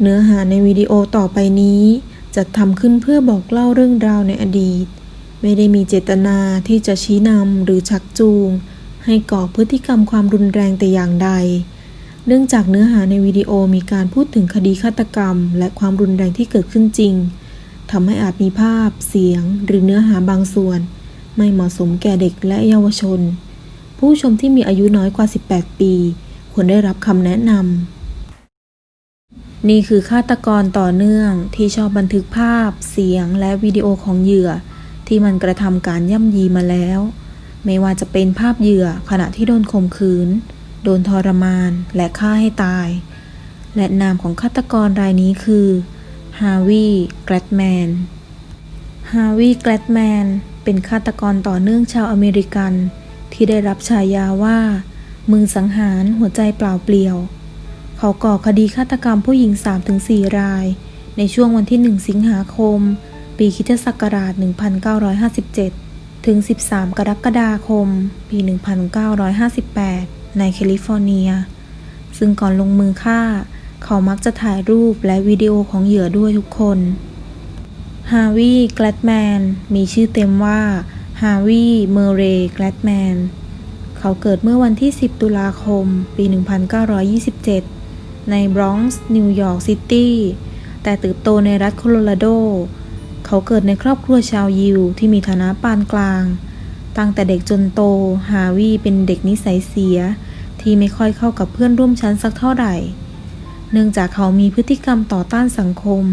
เนื้อหาในวิดีโอต่อไปนี้จัดทำขึ้นเพื่อบอกเล่าเรื่องราวในอดีต ไม่ได้มีเจตนาที่จะชี้นำหรือชักจูง ให้ก่อพฤติกรรมความรุนแรงแต่อย่างใด เนื่องจากเนื้อหาในวิดีโอมีการพูดถึงคดีฆาตกรรม และความรุนแรงที่เกิดขึ้นจริงทำให้อาจมีภาพ เสียง หรือเนื้อหาบางส่วน ไม่เหมาะสมแก่เด็กและเยาวชน ผู้ชมที่มีอายุน้อยกว่า 18 ปี ควรได้รับคำแนะนำ นี่คือฆาตกรต่อเนื่องที่ชอบบันทึกภาพ เสียงและวิดีโอของเหยื่อ ที่มันกระทำการย่ำยีมาแล้ว ไม่ว่าจะเป็นภาพเหยื่อขณะที่โดนข่มขืน โดนทรมานและฆ่าให้ตาย และนามของฆาตกรรายนี้คือฮาวิแกรดแมนฮาวิแกลดแมนเป็นฆาตกรต่อเนื่องชาวอเมริกัน ที่ได้รับฉายาว่า มือสังหารหัวใจเปล่าเปลี่ยว เขาก่อคดีฆาตกรรมผู้หญิง 3-4 ราย ในช่วงวันที่ 1 สิงหาคม ปีคริสตศักราช 1957 ถึง 13 กรกฎาคม ปี 1958 ในแคลิฟอร์เนีย ซึ่งก่อนลงมือฆ่า เขามักจะถ่ายรูปและวิดีโอของเหยื่อด้วยทุกคน ฮาวิแกลดแมน มีชื่อเต็มว่า ฮาวิเมเรย์แกลดแมน เขาเกิดเมื่อวันที่ 10 ตุลาคม ปี 1927 ในบรอนซ์นิวยอร์กซิตี้ แต่เติบโตในรัฐโคโลราโด เขาเกิดในครอบครัวชาวยิวที่มีฐานะปานกลาง ตั้งแต่เด็กจนโต ฮาวิเป็นเด็กนิสัยเสีย ที่ไม่ค่อยเข้ากับเพื่อนร่วมชั้นสักเท่าไหร่ เนื่องจากเขามีพฤติกรรมต่อต้านสังคม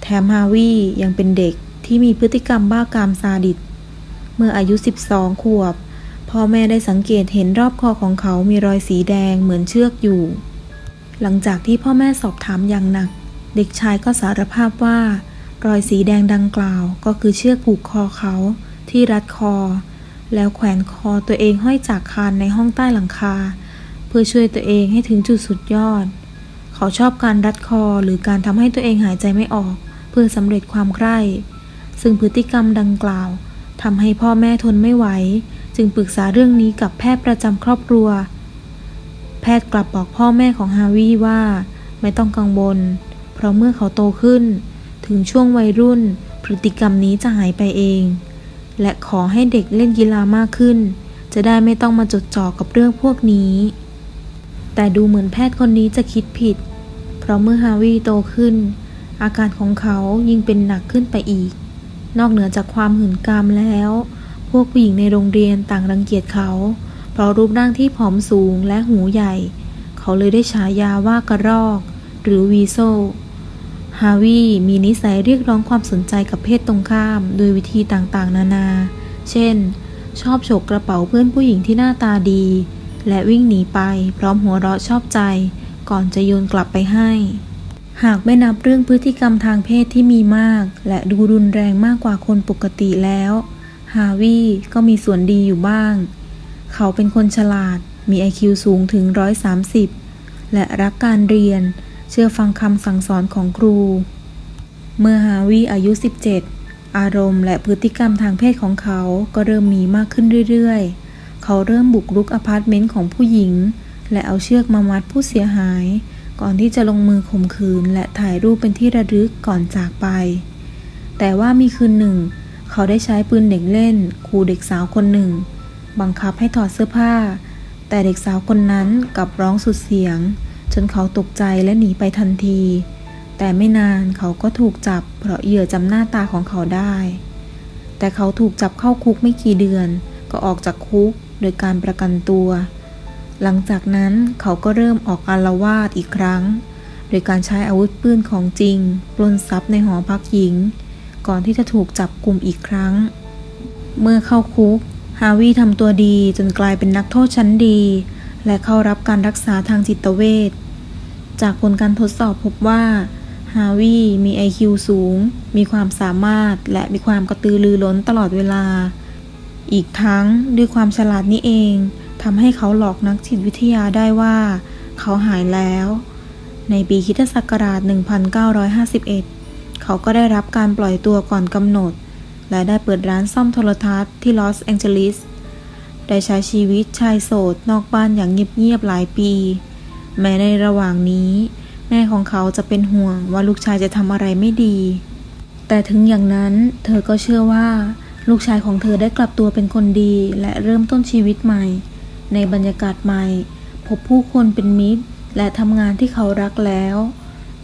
แถมฮาวิยังเป็นเด็กที่มีพฤติกรรมบ้ากามซาดิส เมื่ออายุ 12 ขวบพ่อแม่ได้สังเกตเห็นรอบคอของเขามีรอยสีแดงเหมือนเชือกอยู่ หลังจากที่พ่อแม่สอบถามอย่างหนัก เด็กชายก็สารภาพว่า รอยสีแดงดังกล่าวก็คือเชือกผูกคอเขา ที่รัดคอ แล้วแขวนคอตัวเองห้อยจากคานในห้องใต้หลังคา เพื่อช่วยตัวเองให้ถึงจุดสุดยอด เขาชอบการรัดคอหรือการทำให้ตัวเองหายใจไม่ออก เพื่อสำเร็จความใคร่ซึ่งพฤติกรรมดังกล่าวทำให้พ่อแม่ทนไม่ไหว จึงปรึกษาเรื่องนี้กับแพทย์ประจำครอบครัว แพทย์กลับบอกพ่อแม่ของฮาวิว่าไม่ต้องกังวล เพราะเมื่อเขาโตขึ้น ถึงช่วงวัยรุ่น พฤติกรรมนี้จะหายไปเอง และขอให้เด็กเล่นกีฬามากขึ้น จะได้ไม่ต้องมาจดจ่อกับเรื่องพวกนี้ แต่ดูเหมือนแพทย์คนนี้จะคิดผิด เพราะเมื่อฮาวิโตขึ้น อาการของเขายิ่งเป็นหนักขึ้นไปอีก นอกเหนือจากความหื่นกามแล้ว พวกผู้หญิงในโรงเรียนต่างรังเกียจเขา ราะรูปร่างที่ผอมสูงและหูใหญ่ เขาเลยได้ฉายาว่ากระรอก หรือวีโซ ฮาวิมีนิสัยเรียกร้องความสนใจกับเพศตรงข้าม โดยวิธีต่างๆ นานา เช่น ชอบฉกกระเป๋าเพื่อนผู้หญิงที่หน้าตาดี และวิ่งหนีไปพร้อมหัวเราะชอบใจ ก่อนจะโยนกลับไปให้ หากไม่นับเรื่องพฤติกรรมทางเพศที่มีมาก และดูรุนแรงมากกว่าคนปกติแล้ว ฮาวิก็มีส่วนดีอยู่บ้าง เขาเป็นคนฉลาด มี IQ สูงถึง 130 และรักการเรียน เชื่อฟังคำสั่งสอนของครู เมื่อฮาวิอายุ 17 อารมณ์และพฤติกรรมทางเพศของเขาก็เริ่มมีมากขึ้นเรื่อยๆ เขาเริ่มบุกรุกอพาร์ตเมนต์ของผู้หญิง และเอาเชือกมามัดผู้เสียหาย ก่อนที่จะลงมือข่มขืน และถ่ายรูปเป็นที่ระลึกก่อนจากไป แต่ว่ามีคืนหนึ่ง เขาได้ใช้ปืนเด็กเล่นขู่เด็กสาวคนหนึ่ง บังคับให้ถอดเสื้อผ้า แต่เด็กสาวคนนั้นกลับร้องสุดเสียง จนเขาตกใจและหนีไปทันที แต่ไม่นานเขาก็ถูกจับ เพราะเหยื่อจำหน้าตาของเขาได้ แต่เขาถูกจับเข้าคุกไม่กี่เดือน ก็ออกจากคุกโดยการประกันตัว หลังจากนั้นเขาก็เริ่มออกอาละวาดอีกครั้ง โดยการใช้อาวุธปืนของจริง ปล้นทรัพย์ในหอพักหญิง ก่อนที่จะถูกจับกลุ่มอีกครั้ง เมื่อเข้าคุก ฮาวิทำตัวดีจนกลายเป็นนักโทษชั้นดี และเข้ารับการรักษาทางจิตเวช จากผลการทดสอบพบว่า ฮาวิมี IQ สูง มีความสามารถและมีความกระตือรือร้นตลอดเวลา อีกทั้งด้วยความฉลาดนี้เองทำให้เขาหลอกนักจิตวิทยาได้ว่า เขาหายแล้ว ในปีคิศักราช 1951 เขาก็ได้รับการปล่อยตัวก่อนกำหนด และได้เปิดร้านซ่อมโทรทัศน์ที่ลอสแองเจลิส ได้ใช้ชีวิตชายโสดนอกบ้านอย่างเงียบๆหลายปี แม้ในระหว่างนี้ แม่ของเขาจะเป็นห่วงว่าลูกชายจะทำอะไรไม่ดี แต่ถึงอย่างนั้นเธอก็เชื่อว่า ลูกชายของเธอได้กลับตัวเป็นคนดีและเริ่มต้นชีวิตใหม่ ในบรรยากาศใหม่ พบผู้คนเป็นมิตร และทำงานที่เขารักแล้ว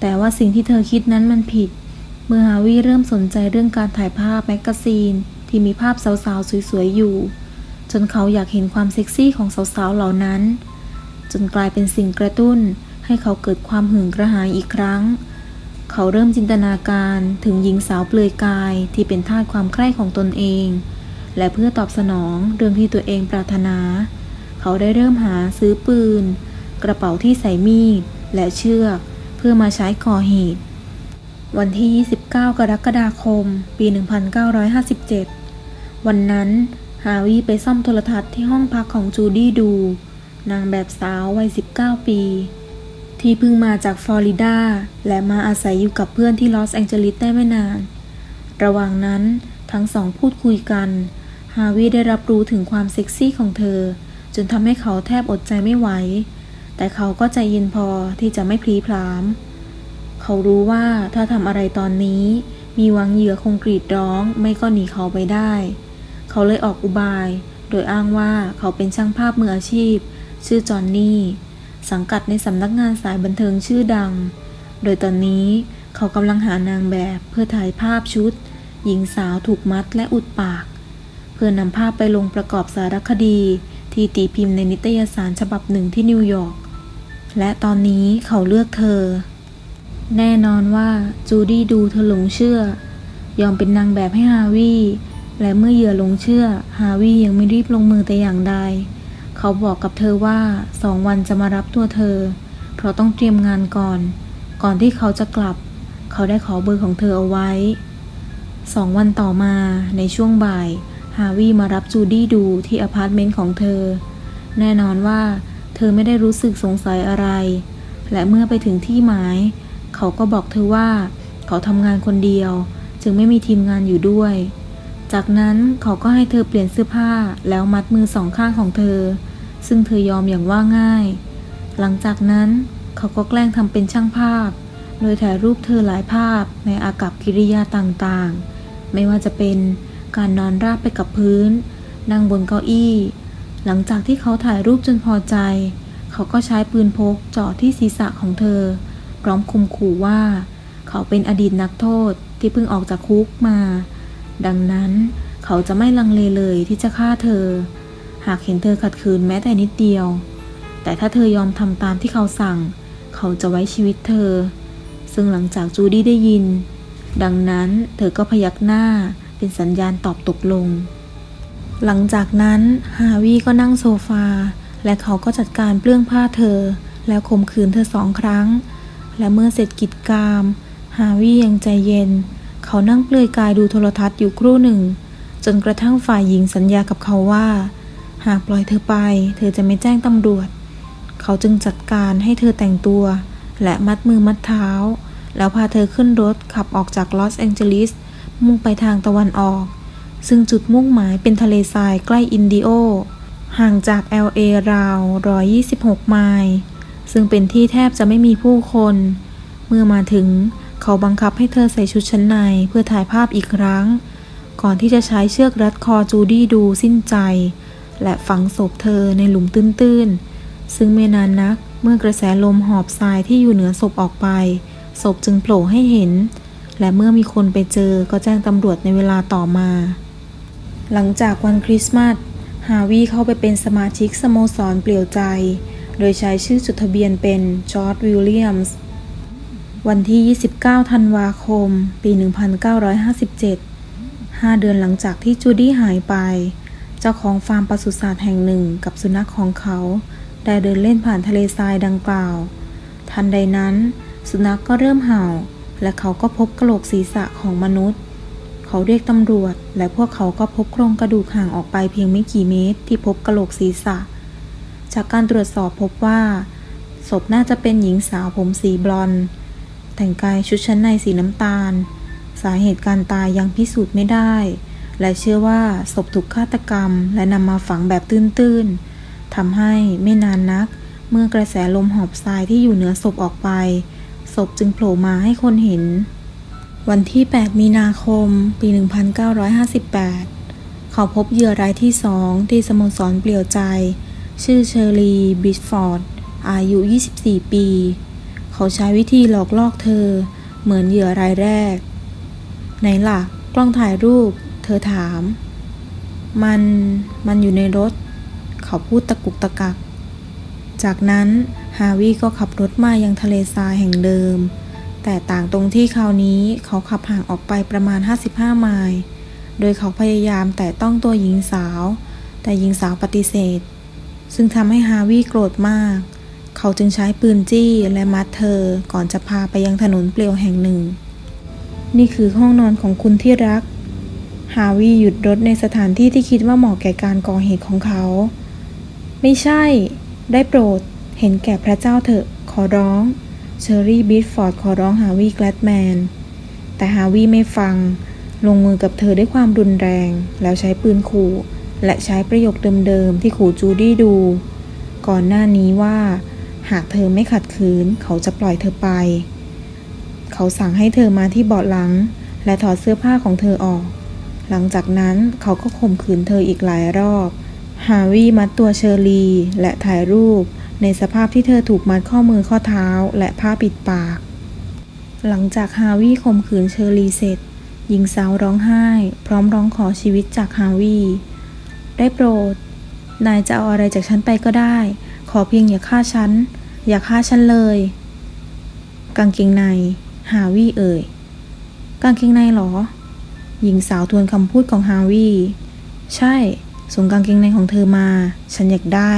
แต่ว่าสิ่งที่เธอคิดนั้นมันผิดเมื่อฮาวิเริ่มสนใจเรื่องการถ่ายภาพแมกกาซีน ที่มีภาพสาวๆ สวยๆ อยู่ จนเขาอยากเห็นความเซ็กซี่ของสาวๆ เหล่านั้น จนกลายเป็นสิ่งกระตุ้นให้เขาเกิดความหึงกระหายอีกครั้ง เขาเริ่มจินตนาการถึงหญิงสาวเปลือยกายที่เป็นทาสความใคร่ของตนเอง และเพื่อตอบสนองเรื่องที่ตัวเองปรารถนา เขาได้เริ่มหาซื้อปืน กระเป๋าที่ใส่มีดและเชือก เพื่อมาใช้ก่อเหตุ วันที่ 29 กรกฎาคม ปี 1957 วันนั้น ฮาวิไปซ่อมโทรทัศน์ที่ห้องพักของจูดี้ดู นางแบบสาววัย 19 ปี ที่เพิ่งมาจากฟลอริดา และมาอาศัยอยู่กับเพื่อนที่ลอสแองเจลิสได้ไม่นาน ระหว่างนั้นทั้งสองพูดคุยกัน ฮาวิได้รับรู้ถึงความเซ็กซี่ของเธอ จนทำให้เขาแทบอดใจไม่ไหว แต่เขาก็ใจเย็นพอที่จะไม่พลีพราม เขารู้ว่าถ้าทำอะไรตอนนี้ มีวังเหยื่อคงกรีดร้องไม่ก็หนีเขาไปได้ เขาเลยออกอุบาย โดยอ้างว่าเขาเป็นช่างภาพมืออาชีพ ชื่อจอห์นนี่ สังกัดในสำนักงานสายบันเทิงชื่อดัง โดยตอนนี้เขากำลังหานางแบบเพื่อถ่ายภาพชุด หญิงสาวถูกมัดและอุดปาก เพื่อนำภาพไปลงประกอบสารคดี ที่ตีพิมพ์ในนิตยสารฉบับหนึ่งที่นิวยอร์กและตอนนี้เขาเลือกเธอ แน่นอนว่าจูดี้ดูเธอหลงเชื่อ ยอมเป็นนางแบบให้ฮาวิและเมื่อเหยื่อหลงเชื่อ ฮาวิยังไม่รีบลงมือแต่อย่างใด เขาบอกกับเธอว่าสองวันจะมารับตัวเธอ เพราะต้องเตรียมงานก่อน ก่อนที่เขาจะกลับ เขาได้ขอเบอร์ของเธอเอาไว้สองวันต่อมาในช่วงบ่าย ฮาวิมารับจูดี้ดูที่อพาร์ตเมนต์ของเธอ แน่นอนว่าเธอไม่ได้รู้สึกสงสัยอะไร และเมื่อไปถึงที่หมาย เขาก็บอกเธอว่า เขาทำงานคนเดียว จึงไม่มีทีมงานอยู่ด้วย จากนั้นเขาก็ให้เธอเปลี่ยนเสื้อผ้าแล้วมัดมือสองข้างของเธอ ซึ่งเธอยอมอย่างว่าง่าย หลังจากนั้นเขาก็แกล้งทำเป็นช่างภาพ โดยถ่ายรูปเธอหลายภาพในอากับกิริยาต่างๆ ไม่ว่าจะเป็นการนอนราบไปกับพื้น นั่งบนเก้าอี้ หลังจากที่เขาถ่ายรูปจนพอใจ เขาก็ใช้ปืนพกเจาะที่ศีรษะของเธอ พร้อมคุมขู่ว่า เขาเป็นอดีตนักโทษที่เพิ่งออกจากคุกมา ดังนั้นเขาจะไม่ลังเลเลยที่จะฆ่าเธอ หากเห็นเธอขัดขืนแม้แต่นิดเดียว แต่ถ้าเธอยอมทำตามที่เขาสั่ง เขาจะไว้ชีวิตเธอ ซึ่งหลังจากจูดี้ได้ยิน ดังนั้นเธอก็พยักหน้าเป็นสัญญาณตอบตกลง หลังจากนั้นฮาวิก็นั่งโซฟา และเขาก็จัดการเปลื้องผ้าเธอ แล้วข่มขืนเธอสองครั้ง และเมื่อเสร็จกิจกรรมฮาวิยังใจเย็น เขานั่งเปลือยกายดูโทรทัศน์อยู่ครู่หนึ่ง จนกระทั่งฝ่ายหญิงสัญญากับเขาว่า หากปล่อยเธอไป เธอจะไม่แจ้งตำรวจ เขาจึงจัดการให้เธอแต่งตัว และมัดมือมัดเท้า แล้วพาเธอขึ้นรถขับออกจากลอสแองเจลิสมุ่งไปทางตะวันออก ซึ่งจุดมุ่งหมายเป็นทะเลทรายใกล้อินดิโอ ห่างจาก LA ราว 126 ไมล์ ซึ่งเป็นที่แทบจะไม่มีผู้คน เมื่อมาถึงเขาบังคับให้เธอใส่ชุดชั้นในเพื่อถ่ายภาพอีกครั้ง ก่อนที่จะใช้เชือกรัดคอจูดี้ดูสิ้นใจ และฝังศพเธอในหลุมตื้นๆ ซึ่งไม่นานนักเมื่อกระแสลมหอบทรายที่อยู่เหนือศพออกไป ศพจึงโผล่ให้เห็น และเมื่อมีคนไปเจอก็แจ้งตำรวจในเวลาต่อมา หลังจากวันคริสต์มาสฮาวิเข้าไปเป็นสมาชิกสโมสรเปลี่ยวใจ โดยใช้ชื่อจดทะเบียนเป็นจอร์ดวิลเลียมส์ วันที่ 29 ธันวาคม ปี 1957ห้าเดือนหลังจากที่จูดี้หายไป เจ้าของฟาร์มปศุสัตว์แห่งหนึ่งกับสุนัขของเขา ได้เดินเล่นผ่านทะเลทรายดังกล่าว ทันใดนั้น สุนัขกก็เริ่มเห่า และเขาก็พบกระโหลกศีรษะของมนุษย์ เขาเรียกตำรวจ และพวกเขาก็พบโครงกระดูกห่างออกไปเพียงไม่กี่เมตร ที่พบกระโหลกศีรษะ จากการตรวจสอบพบว่า ศพน่าจะเป็นหญิงสาวผมสีบลอนด์แต่งกายชุดชั้นในสีน้ำตาล สาเหตุการตายยังพิสูจน์ไม่ได้ และเชื่อว่าศพถูกฆาตกรรม และนำมาฝังแบบตื้นๆทำให้ไม่นานนัก เมื่อกระแสลมหอบทรายที่อยู่เหนือศพออกไป ศพจึงโผล่มาให้คนเห็น วันที่ 8 มีนาคม ปี 1958 เขาพบเหยื่อรายที่สองที่สโมสรเปลี่ยวใจ ชื่อเชอรีบิชฟอร์ด อายุ 24 ปี เขาใช้วิธีหลอกลอกเธอ เหมือนเหยื่อรายแรก ไหนล่ะ กล้องถ่ายรูป เธอถาม มัน มันอยู่ในรถ เขาพูดตะกุกตะกัก จากนั้นฮาวิก็ขับรถมายังทะเลทรายแห่งเดิม แต่ต่างตรงที่คราวนี้เขาขับห่างออกไปประมาณ 55 ไมล์ โดยเขาพยายามแต่ต้องตัวหญิงสาว แต่หญิงสาวปฏิเสธ ซึ่งทำให้ฮาวิโกรธมาก เขาจึงใช้ปืนจี้และมัดเธอก่อนจะพาไปยังถนนเปลี่ยวแห่งหนึ่ง นี่คือห้องนอนของคุณที่รัก ฮาวิหยุดรถในสถานที่ที่คิดว่าเหมาะแก่การก่อเหตุของเขา ไม่ใช่ ได้โปรด เห็นแก่พระเจ้าเถอะ ขอร้อง เชอรี่บีทฟอร์ดขอร้องฮาวิแกลดแมน แต่ฮาวิไม่ฟัง ลงมือกับเธอด้วยความรุนแรง แล้วใช้ปืนขู่ และใช้ประโยคเดิมๆที่ขู่จูดี้ดู ก่อนหน้านี้ว่า หากเธอไม่ขัดขืน เขาจะปล่อยเธอไป เขาสั่งให้เธอมาที่เบาะหลัง และถอดเสื้อผ้าของเธอออก หลังจากนั้นเขาก็ข่มขืนเธออีกหลายรอบ ฮาวิมัดตัวเชอรีและถ่ายรูป ในสภาพที่เธอถูกมัดข้อมือข้อเท้าและผ้าปิดปาก หลังจากฮาวิข่มขืนเชอรีเสร็จหญิงสาวร้องไห้ พร้อมร้องขอชีวิตจากฮาวิ ได้โปรด นายจะเอาอะไรจากฉันไปก็ได้ ขอเพียงอย่าฆ่าฉัน อย่าฆ่าฉันเลย กางเกงใน ฮาวิเอ่ย กางเกงในเหรอ หญิงสาวทวนคำพูดของฮาวิใช่ ส่งกางเกงในของเธอมา ฉันอยากได้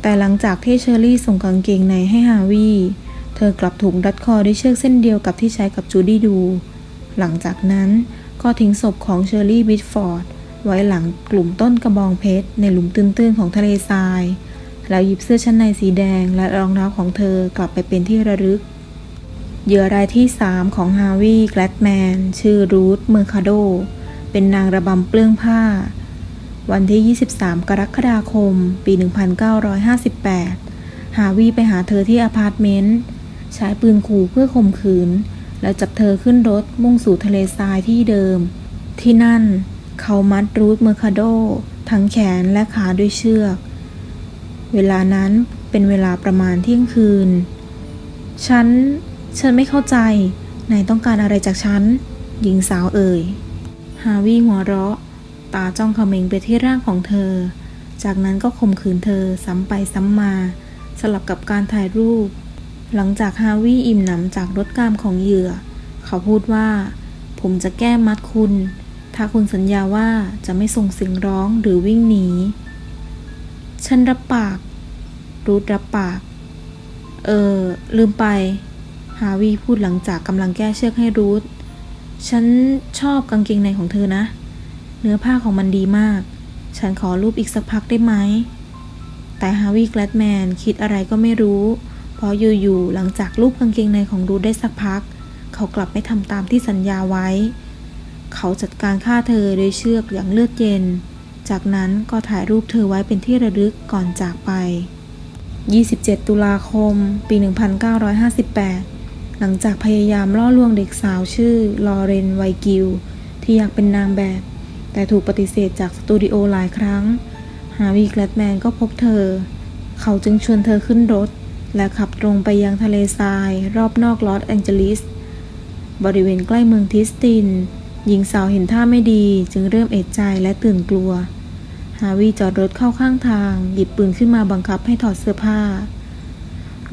แต่หลังจากที่เชอรี่ส่งกางเกงในให้ฮาวิเธอกลับถูกรัดคอด้วยเชือกเส้นเดียวกับที่ใช้กับจูดี้ดู หลังจากนั้นก็ทิ้งศพของเชอรี่บิทฟอร์ด ไว้หลังกลุ่มต้นกระบองเพชร ในหลุมตื้นๆของทะเลทราย แล้วหยิบเสื้อชั้นในสีแดงและรองเท้าของเธอกลับไปเป็นที่ระลึก เหยื่อรายที่ 3 ของฮาวิแกลดแมน ชื่อรูธเมอร์คาโด เป็นนางระบำเปลื้องผ้า วันที่ 23 กรกฎาคม ปี 1958 ฮาวิไปหาเธอที่อพาร์ตเมนต์ใช้ปืนขู่เพื่อข่มขืน และจับเธอขึ้นรถมุ่งสู่ทะเลทรายที่เดิม ที่นั่น เขามัดรูธเมอร์คาโด ทั้งแขนและขาด้วยเชือก เวลานั้นเป็นเวลาประมาณเที่ยงคืน ฉัน ฉันไม่เข้าใจ นายต้องการอะไรจากฉัน หญิงสาวเอ่ย ฮาวิหัวเราะ ตาจ้องเขม็งไปที่ร่างของเธอ จากนั้นก็ข่มขืนเธอซ้ำไปซ้ำมา สลับกับการถ่ายรูป หลังจากฮาวิอิ่มหนำจากรถกามของเหยื่อ เขาพูดว่า ผมจะแก้มัดคุณ ถ้าคุณสัญญาว่าจะไม่ส่งเสียงร้องหรือวิ่งหนี ฉันรับปาก รูดรับปาก เออ ลืมไป ฮาวิพูดหลังจากกำลังแก้เชือกให้รูท ฉันชอบกางเกงในของเธอนะ เนื้อผ้าของมันดีมาก ฉันขอรูปอีกสักพักได้ไหม แต่ฮาวิแกลดแมนคิดอะไรก็ไม่รู้ เพราะอยู่ๆหลังจากรูปกางเกงในของรูทได้สักพัก เขากลับไม่ทำตามที่สัญญาไว้ เขาจัดการฆ่าเธอโดยเชือกอย่างเลือดเย็น จากนั้นก็ถ่ายรูปเธอไว้เป็นที่ระลึกก่อนจากไป 27 ตุลาคม ปี 1958 หลังจากพยายามล่อลวงเด็กสาวชื่อลอเรนไวกิล ที่อยากเป็นนางแบบ แต่ถูกปฏิเสธจากสตูดิโอหลายครั้ง ฮาวิแกลดแมนก็พบเธอ เขาจึงชวนเธอขึ้นรถ และขับตรงไปยังทะเลทราย รอบนอกลอสแองเจลิส บริเวณใกล้เมืองทิสติน หญิงสาวเห็นท่าไม่ดีจึงเริ่มเอะใจและตื่นกลัว ฮาวิจอดรถเข้าข้างทาง หยิบปืนขึ้นมาบังคับให้ถอดเสื้อผ้า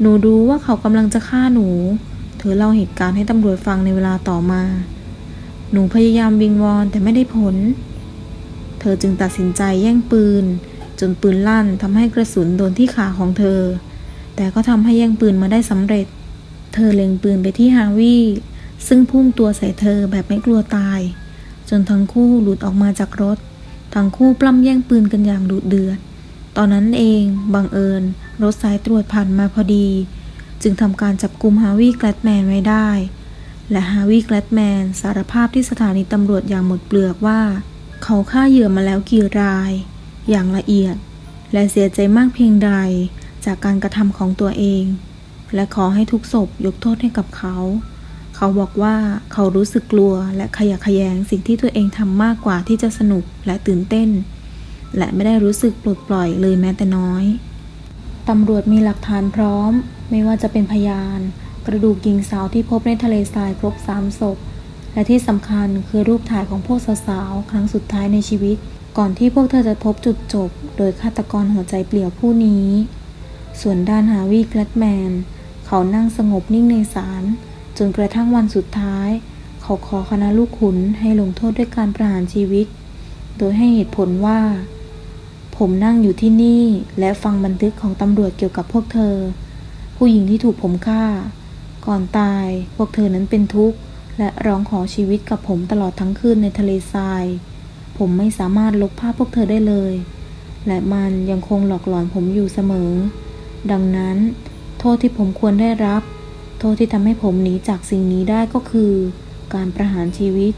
หนูรู้ว่าเขากำลังจะฆ่าหนู เธอเล่าเหตุการณ์ให้ตำรวจฟังในเวลาต่อมา หนูพยายามวิงวอนแต่ไม่ได้ผล เธอจึงตัดสินใจแย่งปืน จนปืนลั่นทำให้กระสุนโดนที่ขาของเธอ แต่ก็ทำให้แย่งปืนมาได้สำเร็จ เธอเล็งปืนไปที่ฮาวิ ซึ่งพุ่งตัวใส่เธอแบบไม่กลัวตาย จนทั้งคู่หลุดออกมาจากรถ ทั้งคู่ปล้ำแย่งปืนกันอย่างดุเดือด ตอนนั้นเองบังเอิญ รถสายตรวจผ่านมาพอดี จึงทำการจับกลุ่มฮาวิแกลดแมนไว้ได้ และฮาวิแกลดแมนสารภาพที่สถานีตำรวจอย่างหมดเปลือกว่า เขาฆ่าเหยื่อมาแล้วกี่ราย อย่างละเอียด และเสียใจมากเพียงใดจากการกระทำของตัวเอง และขอให้ทุกศพยกโทษให้กับเขา เขาบอกว่าเขารู้สึกกลัวและขยะแขยงสิ่งที่ตัวเองทำมากกว่าที่จะสนุกและตื่นเต้น และไม่ได้รู้สึกปลดปล่อยเลยแม้แต่น้อยตำรวจมีหลักฐานพร้อม ไม่ว่าจะเป็นพยาน กระดูกหญิงสาวที่พบในทะเลทรายครบสามศพ และที่สำคัญคือรูปถ่ายของพวกสาวๆครั้งสุดท้ายในชีวิต ก่อนที่พวกเธอจะพบจุดจบ โดยฆาตกรหัวใจเปลี่ยวผู้นี้ ส่วนด้านฮาวิแกลดแมน เขานั่งสงบนิ่งในศาล นกระทั่งวันสุดท้าย เขาขอคณะลูกขุนให้ลงโทษด้วยการประหารชีวิต โดยให้เหตุผลว่า ผมนั่งอยู่ที่นี่และฟังบันทึกของตำรวจเกี่ยวกับพวกเธอ ผู้หญิงที่ถูกผมฆ่า ก่อนตายพวกเธอนั้นเป็นทุกข์ และร้องขอชีวิตกับผมตลอดทั้งคืนในทะเลทราย ผมไม่สามารถลบภาพพวกเธอได้เลย และมันยังคงหลอกหลอนผมอยู่เสมอ ดังนั้น โทษที่ผมควรได้รับ โทษที่ทำให้ผมหนีจากสิ่งนี้ได้ก็คือ การประหารชีวิต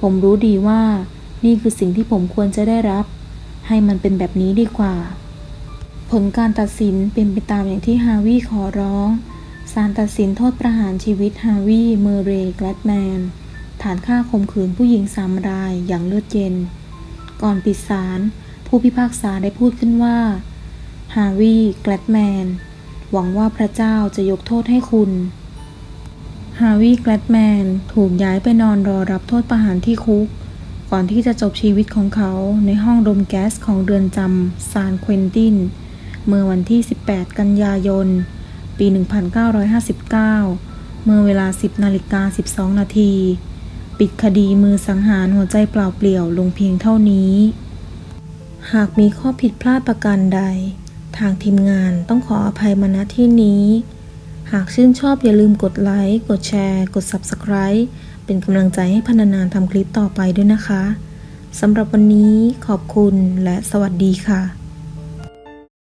ผมรู้ดีว่า นี่คือสิ่งที่ผมควรจะได้รับ ให้มันเป็นแบบนี้ดีกว่า ผลการตัดสินเป็นไปตามอย่างที่ฮาวิขอร้องศาลตัดสินโทษประหารชีวิตฮาวิเมอร์เรย์แกลดแมน ฐานฆ่าข่มขืนผู้หญิงสามรายอย่างเลือดเย็น ก่อนปิดศาลผู้พิพากษาได้พูดขึ้นว่าฮาวิแกลดแมน หวังว่าพระเจ้าจะยกโทษให้คุณฮาวิแกลดแมนถูกย้ายไปนอนรอรับโทษประหารที่คุก ก่อนที่จะจบชีวิตของเขาในห้องดมแก๊สของเรือนจำซานเควินติน เมื่อวันที่ 18 กันยายน ปี 1959 เมื่อเวลา 10นาฬิกา12 นาที ปิดคดีมือสังหารหัวใจเปล่าเปลี่ยวลงเพียงเท่านี้ หากมีข้อผิดพลาดประการใด ทางทีมงานต้องขออภัยมาณที่นี้ หากชื่นชอบอย่าลืมกดไลค์ กดแชร์ กด Subscribe เป็นกำลังใจให้พันนานทำคลิปต่อไปด้วยนะคะสำหรับวันนี้ขอบคุณและสวัสดีค่ะ